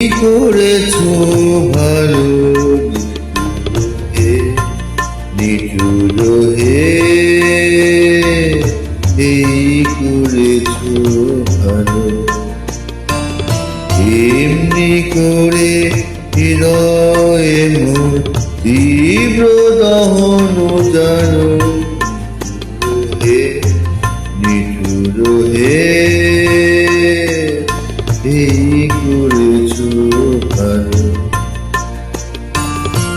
করেছ ভালো হে নিটুর হে? এই করেছ ভালো? এমনি করে হৃদয়ে মোর তীব্র দহন জানো হে নিটুর হে? এই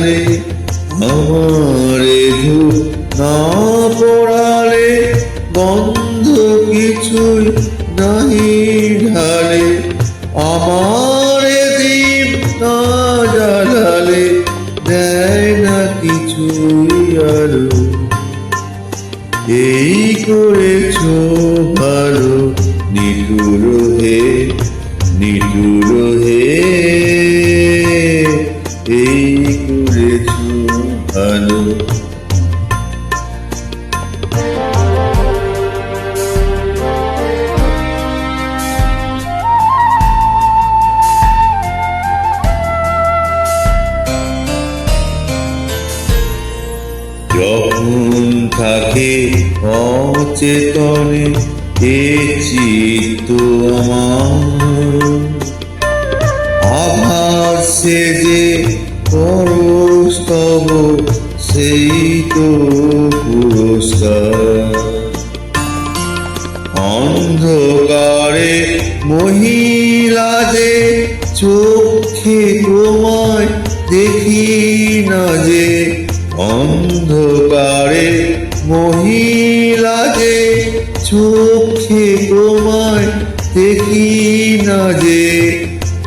ঢালে আমারে ধূপ না পোড়ালে, গন্ধ কিছুই নাহি ঢালে। আমারে দীপ না জ্বালালে, দেয় না কিছুই আলো। এই করেছ ভালো নিটুর হে নিটুর হে। এই ভালো যখন থাকে অচেতনে এ চিত্ত আমার। আভাসে যে চোখে তোমায় দেখি না যে, অন্ধকারে মহিলা যে চোখে তোমায় দেখি না যে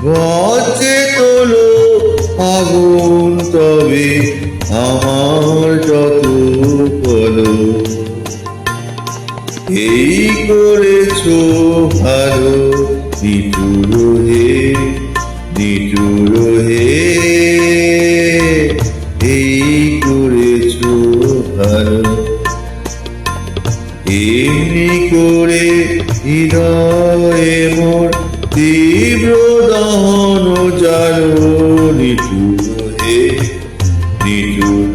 গছে তোলো আগুন তবে আমার যত বলো এই করেছ ভালো নিটুর হে এই করেছ ভালো এমনি করে হৃদয়ে মোর তীব্র দহন জালো নিটুর হে নিটুর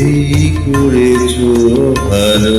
এই করেছ ভালো